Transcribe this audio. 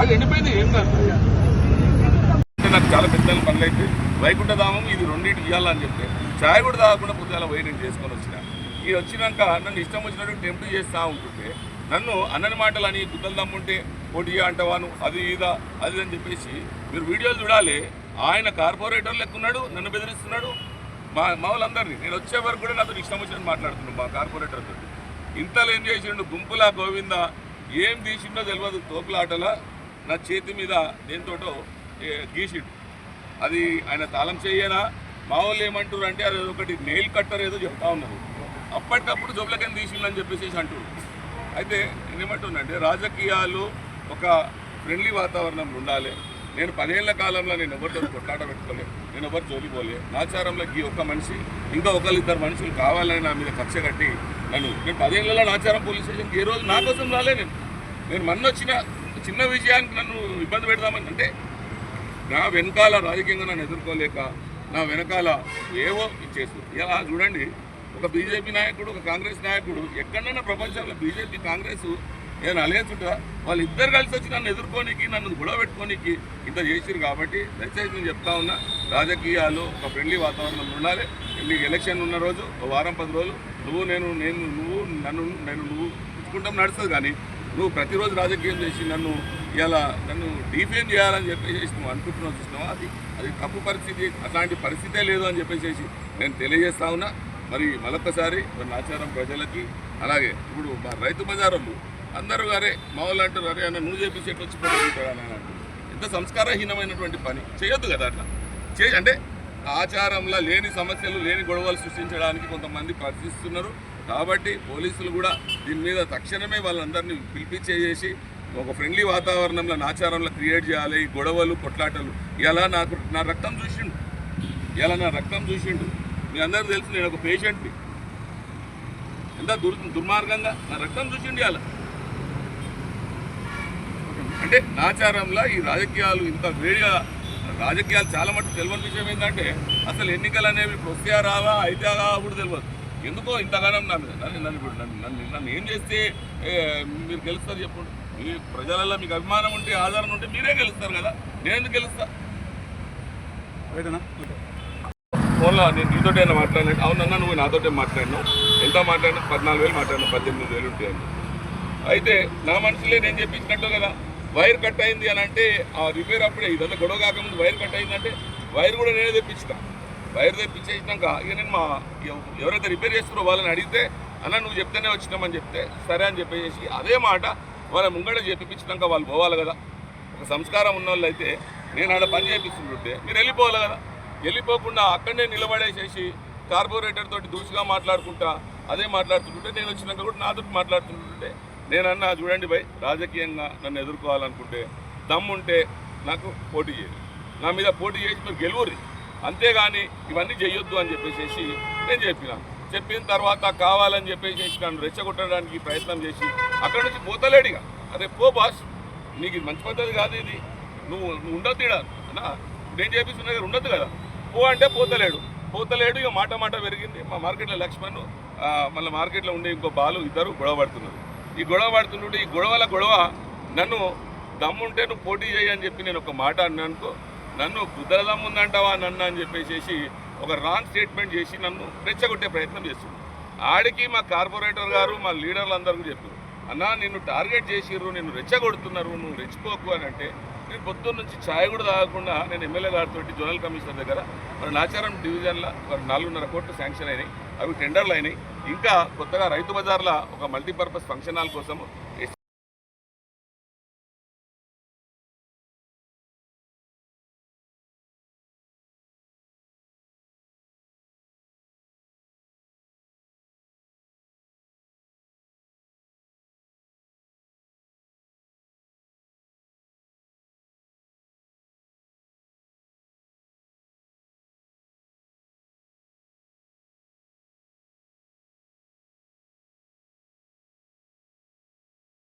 అది ఎండిపోయింది ఏం కాదు. నాకు చాలా పెద్ద పనులు అయితే వైకుంఠధామం ఇది రెండింటి ఇవ్వాలని చెప్తే చాయ్ కూడా తాగకుండా పొద్దున పోయి నేను చేసుకొని వచ్చిన. ఈ వచ్చినాక నన్ను ఇష్టం వచ్చినట్టు టెంప్ట్ చేస్తూ ఉంటుంటే నన్ను అన్నని మాటలు అని గుద్దలు దమ్ముంటే పోటీ అంటవాను అది ఇదా అది అని చెప్పేసి మీరు వీడియోలు చూడాలి. ఆయన కార్పొరేటర్ లెక్కున్నాడు నన్ను బెదిరిస్తున్నాడు. మా మా వాళ్ళందరినీ. నేను వచ్చే వరకు కూడా నాతో ఇష్టం వచ్చినట్టు మాట్లాడుతున్నాను మా కార్పొరేటర్ ఇంతలో ఏం చేసిండు? గుంపులా గోవింద ఏం తీసిండో తెలియదు తోపులాటలా నా చేతి మీద దేంతోటో గీసిడు గీసిండు. అది ఆయన తాళం చేయనా మా వాళ్ళు ఏమంటారు అంటే అది ఒకటి నెయిల్ కట్టర్ ఏదో చెప్తా ఉన్నారు. అప్పటికప్పుడు జోబులకని తీసిండని చెప్పేసి అంటారు అయితే నేనేమంటున్నానంటే రాజకీయాలు ఒక ఫ్రెండ్లీ వాతావరణం ఉండాలి. నేను పదేళ్ళ కాలంలో నేను ఎవరితో కొట్లాట పెట్టుకోలే నేను ఎవరు జోలిపోలే నాచారంలో ఈ ఒక్క మనిషి ఇంకా ఒకళ్ళు ఇద్దరు మనుషులు కావాలని నా మీద కక్ష కట్టి నన్ను నేను పదేళ్ళలో నాచారం పోలీస్ స్టేషన్కి ఏ రోజు నా కోసం రాలే నేను. నేను మొన్న వచ్చిన చిన్న విషయానికి నన్ను ఇబ్బంది పెడదామని అంటే నా వెనకాల రాజకీయంగా నన్ను ఎదుర్కోలేక నా వెనకాల ఏవో ఇచ్చేస్తుంది ఇలా చూడండి ఒక బీజేపీ నాయకుడు ఒక కాంగ్రెస్ నాయకుడు ఎక్కడైనా ప్రపంచంలో బీజేపీ కాంగ్రెస్ నేను అలయన్స్ ఉంటుందా వాళ్ళు ఇద్దరు కలిసి వచ్చి నన్ను ఎదుర్కోనికి నన్ను గొడవ పెట్టుకోనికి ఇంత చేసిరు కాబట్టి దయచేసి నేను చెప్తా ఉన్నా రాజకీయాలు ఒక ఫ్రెండ్లీ వాతావరణం ఉండాలి. నీకు ఎలక్షన్ ఉన్న రోజు ఒక వారం పది రోజులు నువ్వు నేను నేను నువ్వు నన్ను నేను నువ్వు ఇచ్చుకుంటాం నడుస్తుంది కానీ నువ్వు ప్రతిరోజు రాజకీయం చేసి నన్ను ఇలా నన్ను డిఫేమ్ చేయాలని చెప్పేసి నువ్వు అనుకుంటున్నావు చూసినావా? అది అది తప్పు పరిస్థితి అట్లాంటి పరిస్థితే లేదు అని చెప్పేసి నేను తెలియజేస్తా ఉన్నా. మరి మరొకసారి మరి ఆచారం ప్రజలకి అలాగే ఇప్పుడు మా రైతు బజారులు అందరూ అరే మా వాళ్ళు అంటారు అరే అన్న నువ్వు చెప్పేసి ఎట్లా వచ్చి పట్టుకుంటాడు అని అంటారు ఎంత సంస్కారహీనమైనటువంటి పని చేయొద్దు కదా అట్లా? చే అంటే ఆచారంలో లేని సమస్యలు లేని గొడవలు సృష్టించడానికి కొంతమంది ప్రశ్నిస్తున్నారు. కాబట్టి పోలీసులు కూడా దీని మీద తక్షణమే వాళ్ళందరినీ పిలిపించేసి ఒక ఫ్రెండ్లీ వాతావరణంలో నాచారంలో క్రియేట్ చేయాలి. ఈ గొడవలు కొట్లాటలు. ఇలా నాకు నా రక్తం చూసిండు. ఇలా నా రక్తం చూసిండు. మీ అందరూ తెలుసు నేను ఒక పేషెంట్ని ఎంత దుర్ దుర్మార్గంగా? నా రక్తం చూసిండు ఇలా అంటే నాచారంలో ఈ రాజకీయాలు ఇంత వేడిగా రాజకీయాలు చాలా మటుకు తెలియని విషయం ఏంటంటే అసలు ఎన్నికలు అనేవి ఇప్పుడు వస్తాయా రావా అయితే కావా కూడా తెలియదు. ఎందుకో ఇంతగానం నా మీద నన్ను నన్ను ఇప్పుడు నన్ను నన్ను నన్ను ఏం చేస్తే మీరు గెలుస్తారు చెప్పండి. మీ ప్రజలలో మీకు అభిమానం ఉంటే ఆధారం ఉంటే మీరే గెలుస్తారు కదా. నేను ఎందుకు గెలుస్తా? ఫోన్లో నేను నీతోటే మాట్లాడినట్టు అవునన్నా నువ్వు నాతోటే మాట్లాడినావు. ఎంత మాట్లాడినా పద్నాలుగు వేలు మాట్లాడినా పద్దెనిమిది వేలు ఉంటాయని. అయితే నా మనసులే నేను చెప్పించినట్టు కదా. వైర్ కట్ అయింది అని అంటే ఆ రిపేర్ అప్పుడే ఇదంతా గొడవ కాకముందు వైర్ కట్ అయిందంటే వైర్ కూడా నేనే తెప్పించిన. వైర్ తెప్పించేసినాక ఇక నేను మా ఎవరైతే రిపేర్ చేస్తున్నారో వాళ్ళని అడిగితే అన్న నువ్వు చెప్తేనే వచ్చినామని చెప్తే సరే అని చెప్పేసి అదే మాట వాళ్ళ ముంగడ చెప్పించినాక వాళ్ళు పోవాలి కదా. ఒక సంస్కారం ఉన్న వాళ్ళు అయితే నేను ఆడ పని చేపిస్తుంటుంటే మీరు వెళ్ళిపోవాలి కదా. వెళ్ళిపోకుండా అక్కడనే నిలబడేసేసి కార్పొరేటర్ తోటి దూసుగా మాట్లాడుకుంటా అదే మాట్లాడుతుంటుంటే నేను వచ్చినాక కూడా నాతో మాట్లాడుతుంటుంటే నేనన్నా చూడండి భయ్ రాజకీయంగా నన్ను ఎదుర్కోవాలనుకుంటే దమ్ముంటే నాకు పోటీ చేయదు నా మీద పోటీ చేసి మీరు గెలువురి. అంతేగాని ఇవన్నీ చేయొద్దు అని చెప్పేసి నేను చెప్పినాను చెప్పిన తర్వాత కావాలని చెప్పేసి నన్ను రెచ్చగొట్టడానికి ప్రయత్నం చేసి అక్కడ నుంచి పోతలేడిగా అరే పో బాస్ నీకు ఇది మంచి పద్ధతి కాదు ఇది. నువ్వు నువ్వు ఉండద్దు ఇడ అన్నా. నేను చేపిస్తున్న దగ్గర ఉండద్దు కదా. పో అంటే పోతలేడు. పోతలేడు ఇక మాట మాట పెరిగింది. మా మార్కెట్లో లక్ష్మణ్ మళ్ళీ మార్కెట్లో ఉండే ఇంకో బాలు ఇద్దరు గొడవ పడుతున్నారు. ఈ గొడవ పడుతుంటే ఈ గొడవల గొడవ నన్ను దమ్ముంటే నువ్వు పోటీ చేయి అని చెప్పి నేను ఒక మాట అన్నానుకో నన్ను బుద్ధల దమ్ముందంటావా నన్ను అని చెప్పేసి ఒక రాంగ్ స్టేట్మెంట్ చేసి నన్ను రెచ్చగొట్టే ప్రయత్నం చేస్తుంది ఆడికి మా కార్పొరేటర్ గారు మా లీడర్లు అందరూ చెప్పారు అన్నా నిన్ను టార్గెట్ చేసిర్రు నిన్ను రెచ్చగొడుతున్నారు నువ్వు రెచ్చిపోకు అని అంటే నేను పొద్దున్న నుంచి ఛాయ్ కూడా తాగకుండా నేను ఎమ్మెల్యే గారితో జోనల్ కమిషనర్ దగ్గర మరి నాచారం డివిజన్లో మరి నాలుగున్నర కోట్లు శాంక్షన్ అయినాయి అవి టెండర్లు అయినాయి. ఇంకా కొత్తగా రైతు బజార్ల ఒక మల్టీపర్పస్ ఫంక్షన్ హాల్ కోసం